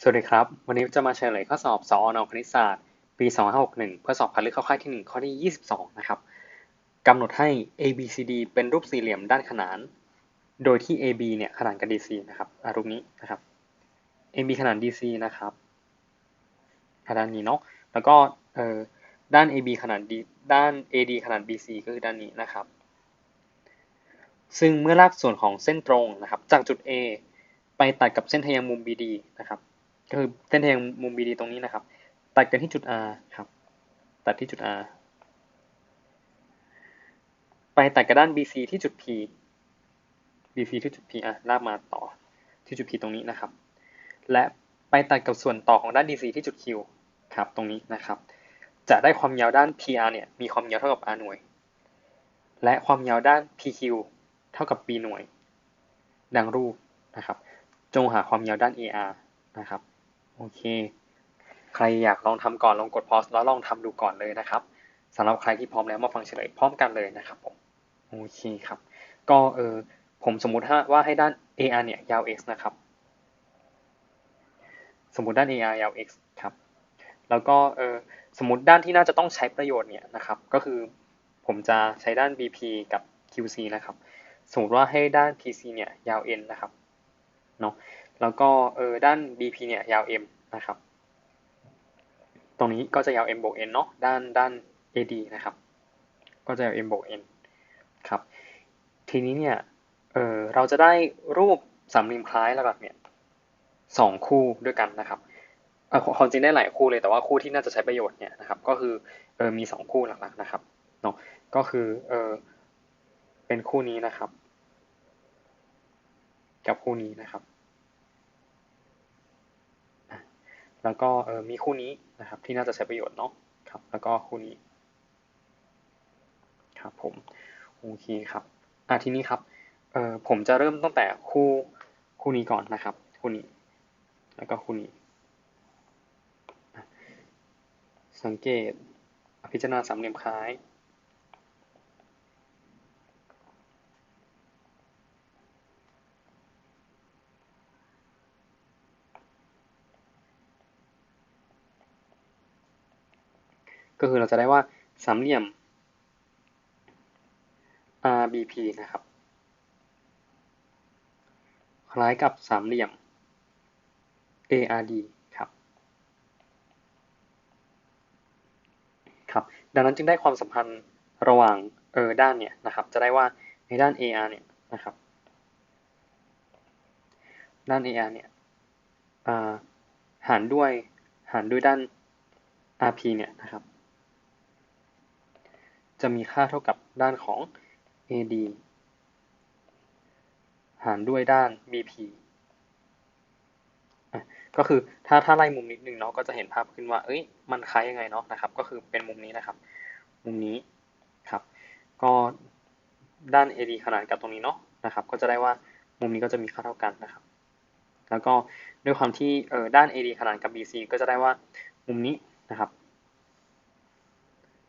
สวัสดีครับ วันนี้จะมาเฉลยข้อสอบสอนคณิตศาสตร์ ปี 2561 เพื่อสอบคัดเลือกเข้าค่ายที่ 1 ข้อที่ 22 นะครับกำหนดให้ ABCD เป็นรูปสี่เหลี่ยมด้านขนาน โดยที่ AB เนี่ยขนานกับ DC นะครับรูปนี้นะครับ AB ขนาน DC นะครับด้านนี้เนาะแล้วก็เอ่อด้าน AB ขนาน D ด้าน AD ขนาน BC ก็คือด้านนี้นะครับ ซึ่งเมื่อลากส่วนของเส้นตรงนะครับ จากจุด A ไปตัดกับเส้นทะแยงมุม BD นะครับ ก็คือเส้นทะแยงมุม BD ตรงนี้นะครับ ตัดกันที่จุด R ครับ ตัดที่จุด R ไปตัดกับด้าน BC ที่จุด P BC ที่จุด P อะลากมาต่อที่จุด P ตรงนี้นะครับ และไปตัดกับส่วนต่อของด้าน DC ที่จุด Q ครับตรงนี้นะครับ จะได้ความยาวด้าน PR เนี่ยมีความยาวเท่ากับ R หน่วย และความยาวด้าน PQ เท่ากับ B หน่วย ดังรูปนะครับ จงหาความยาวด้าน AR นะครับ โอเค ใครอยากลองทำก่อนลองกด pause แล้วลองทำดูก่อนเลยนะครับสำหรับใครที่พร้อมแล้วมาฟังเฉลยพร้อมกันเลยนะครับผมโอเคครับ ก็เออผมสมมุติว่าให้ด้าน AR เนี่ยยาว x นะครับ สมมติด้าน AR ยาว x ครับ แล้วก็เออสมมติด้านที่น่าจะต้องใช้ประโยชน์เนี่ยนะครับ ก็คือผมจะใช้ด้าน BP กับ QC นะครับ สมมติว่าให้ด้าน PC เนี่ยยาว n นะครับ เนาะ แล้วก็เออด้าน BP เนี่ยยาว m นะครับ ตรงนี้ก็จะยาว m บวก n เนาะด้านด้าน AD นะครับ ก็จะยาว m บวก n ครับ ทีนี้เนี่ยเออเราจะได้รูปสามเหลี่ยมคล้ายหลักๆเนี่ยสองคู่ด้วยกันนะครับเออความจริงได้หลายคู่เลยแต่ว่าคู่ที่น่าจะใช้ประโยชน์เนี่ยนะครับ ก็คือเออมีสองคู่หลักๆนะครับเนาะก็คือเออเป็นคู่นี้นะครับ กับคู่นี้นะครับ แล้วก็เออมีคู่นี้นะครับ ที่น่าจะใช้ประโยชน์เนาะครับ แล้วก็คู่นี้ ครับผมโอเคครับอะทีนี้ครับเออผมจะเริ่มตั้งแต่คู่คู่นี้ก่อนนะครับ คู่นี้ แล้วก็คู่นี้ สังเกตพิจารณาสามเหลี่ยมคล้าย ก็คือเราจะได้ว่าสามเหลี่ยม RBP นะครับ คล้ายกับสามเหลี่ยม ARD ครับ ครับ ดังนั้นจึงได้ความสัมพันธ์ระหว่างเออด้านเนี่ยนะครับ จะได้ว่าในด้าน AR เนี่ยนะครับ ด้าน AR เนี่ยหารด้วยหารด้วยด้าน RP เนี่ยนะครับ จะมีค่าเท่ากับด้านของ AD หารด้วยด้าน BP ก็คือถ้าถ้าไล่มุมนิดนึงเนาะก็จะเห็นภาพขึ้นว่า เอ้ย มันคล้ายยังไงเนาะนะครับ ก็คือเป็นมุมนี้นะครับ มุมนี้ครับ ก็ด้าน AD ขนานกับตรงนี้เนาะนะครับ ก็จะได้ว่ามุมนี้ก็จะมีค่าเท่ากันนะครับ แล้วก็ด้วยความที่เออด้าน AD ขนานกับ BC ก็จะได้ว่ามุมนี้นะครับ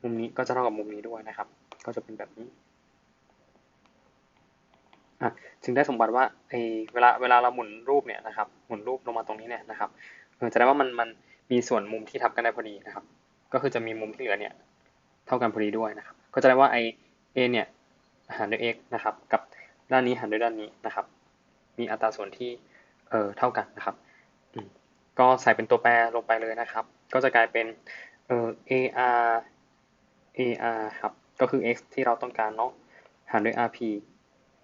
มุมนี้ก็จะเท่ากับมุมนี้ด้วยนะครับ ก็จะเป็นแบบนี้อะจึงได้สมบัติว่าไอเวลาเวลาเราหมุนรูปเนี่ยนะครับหมุนรูปลงมาตรงนี้เนี่ยนะครับเออจะได้ว่ามันมันมีส่วนมุมที่ทับกันได้พอดีนะครับ ก็คือจะมีมุมที่เหลือเนี่ยเท่ากันพอดีด้วยนะครับ ก็จะได้ว่าไอเอเนี่ยหารด้วย x นะครับ กับด้านนี้หารด้วยด้านนี้นะครับ มีอัตราส่วนที่เออเท่ากันนะครับ ก็ใส่เป็นตัวแปรลงไปเลยนะครับ ก็จะกลายเป็นเออ ar ar ครับ ก็คือ x ที่เราต้องการเนาะ หารด้วย rp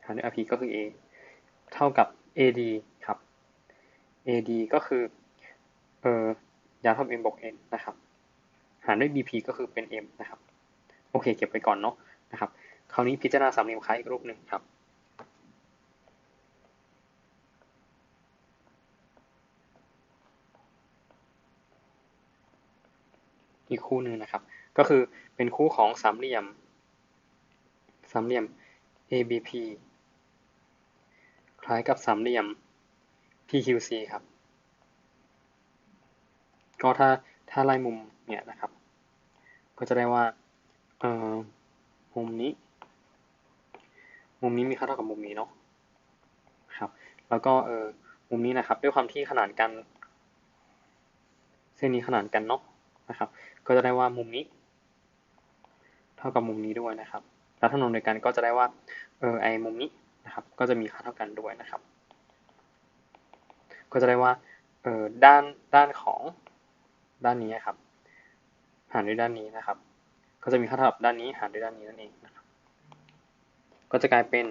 หารด้วย rp ก็คือ a เท่ากับ ad ครับ ad ก็คือ เอ่อยาวเท่า m บวก n นะครับ หารด้วย bp ก็คือเป็น m นะครับ โอเค เก็บไปก่อนเนาะ นะครับ คราวนี้พิจารณาสามเหลี่ยมคล้ายอีกรูปหนึ่งครับ อีกคู่หนึ่งนะครับ ก็คือเป็นคู่ของสามเหลี่ยม สามเหลี่ยม ABP คล้ายกับสามเหลี่ยม PQC ครับ ก็ถ้าถ้าไล่มุมเนี่ยนะครับ ก็จะได้ว่าเอ่อมุมนี้ มุมนี้มีค่าเท่ากับมุมนี้เนาะครับ แล้วก็เออมุมนี้นะครับ ด้วยความที่ขนาดกัน เส้นนี้ขนานกันเนาะ นะครับ ก็จะได้ว่ามุมนี้ เท่ากับมุมนี้ด้วยนะครับ แล้วถ้านนโดยกันก็จะได้ว่าเออไอมุมนี้นะครับ ก็จะมีค่าเท่ากันด้วยนะครับ ก็จะได้ว่าเออด้านด้านของด้านนี้ครับ หารด้วยด้านนี้นะครับ ก็จะมีค่าเท่ากับด้านนี้หารด้วยด้านนี้นั่นเองนะครับ ก็จะกลายเป็น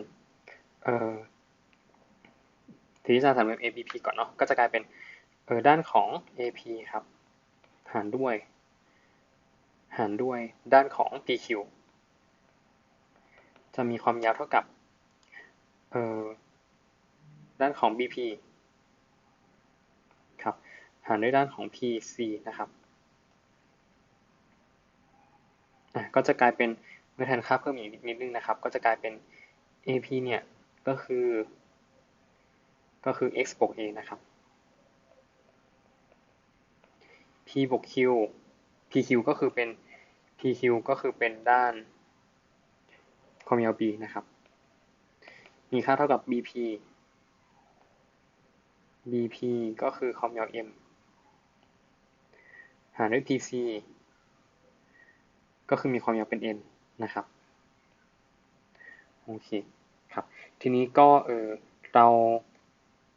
เออทีนี้จะทำเป็น APP ก่อนเนาะก็จะกลายเป็นเออด้านของ AP ครับ หารด้วย หารด้วยด้านของ PQ จะมีความยาวเท่ากับ เออด้านของ BP ครับ หารด้วยด้านของ PC นะครับ ก็จะกลายเป็นเมื่อแทนค่าเพิ่มอีกนิดนึงนะครับ ก็จะกลายเป็น AP เนี่ย ก็คือ ก็คือ x บวก a นะครับ p บวก q pq ก็คือเป็น pq ก็คือเป็นด้านความยาว b นะครับ มีค่าเท่ากับ bp bp ก็คือความยาว m หารด้วย pc ก็คือมีความยาวเป็น n นะครับ โอเคครับ ทีนี้ก็เออเรา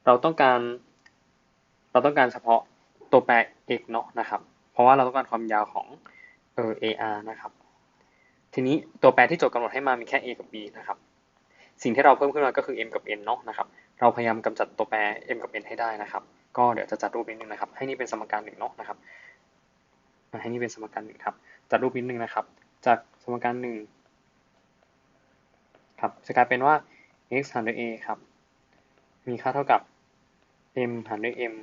เราต้องการ เราต้องการเฉพาะ ตัวแปร x เนาะนะครับ เพราะว่าเราต้องการความยาวของเออ ar นะครับ ทีนี้ตัวแปรที่โจทย์กำหนดให้มามีแค่ a กับ b นะครับ สิ่งที่เราเพิ่มขึ้นมาก็คือ m กับ n เนาะนะครับ เราพยายามกำจัดตัวแปร m กับ n ให้ได้นะครับ ก็เดี๋ยวจะจัดรูปนิดนึงนะครับ ให้นี่เป็นสมการหนึ่งเนาะนะครับ ให้นี่เป็นสมการหนึ่งครับ จัดรูปนิดนึงนะครับ จากสมการหนึ่งครับ จะกลายเป็นว่า x หารด้วย a ครับ มีค่าเท่ากับ m หารด้วย m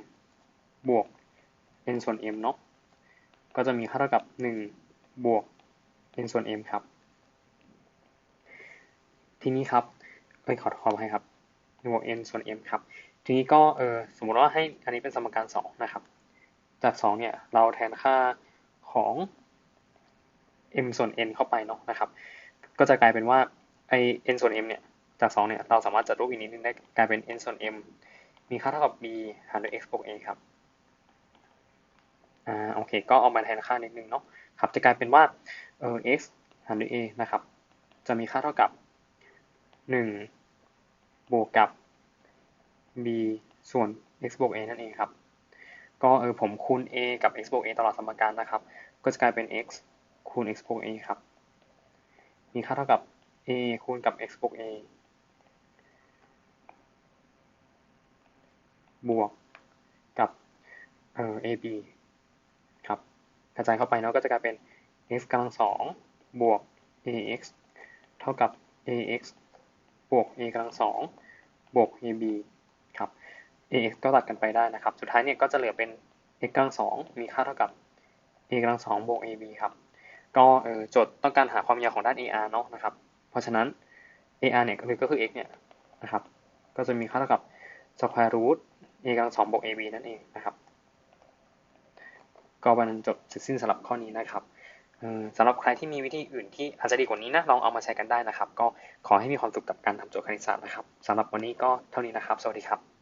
บวก n ส่วน m เนาะก็จะมีค่าเท่ากับ 1 บวก n ส่วน m ครับ ทีนี้ครับไปขอความให้ครับบวก n ส่วน m ครับ ทีนี้ก็เออสมมติว่าให้อันนี้เป็นสมการ 2 นะครับ จาก 2 เนี่ยเราแทนค่าของ m ส่วน n เข้าไปเนาะนะครับ ก็จะกลายเป็นว่าไอ n ส่วน m เนี่ย จาก 2 เนี่ย เราสามารถจัดรูปอีกนิดนึงได้กลายเป็น n ส่วน m มีค่าเท่ากับ b หารด้วย x บวก a ครับ อ่าโอเค ก็เอามาแทนค่านิดนึงเนาะครับจะกลายเป็นว่าเออ x หารด้วย a นะครับ จะมีค่าเท่ากับ 1 บวกกับ b ส่วน x บวก a นั่นเองครับ ก็เออผมคูณ a กับ x บวก a ตลอดสมการนะครับ ก็จะกลายเป็น x คูณ x บวก a ครับ มีค่าเท่ากับ a คูณกับ x บวก a บวกกับเอ่อ ab กระจายเข้าไปเนาะก็จะกลายเป็น x กำลังสองบวก ax เท่ากับ ax บวก a กำลังสองบวก ab ครับ ax ก็ตัดกันไปได้นะครับ สุดท้ายเนี่ยก็จะเหลือเป็น x กำลังสองมีค่าเท่ากับ a กำลังสองบวก ab ครับ ก็เออโจทย์ต้องการหาความยาวของด้าน ar เนาะนะครับ เพราะฉะนั้น ar เนี่ยก็คือก็คือ x เนี่ยนะครับ ก็จะมีค่าเท่ากับ square root a กำลังสองบวก ab นั่นเองนะครับ ก็วันจบเสร็จสิ้นสำหรับข้อนี้นะครับสำหรับใครที่มีวิธีอื่นที่อาจจะดีกว่านี้นะลองเอามาใช้กันได้นะครับ ก็ขอให้มีความสุขกับการทำโจทย์คณิตศาสตร์นะครับสำหรับวันนี้ก็เท่านี้นะครับ สวัสดีครับ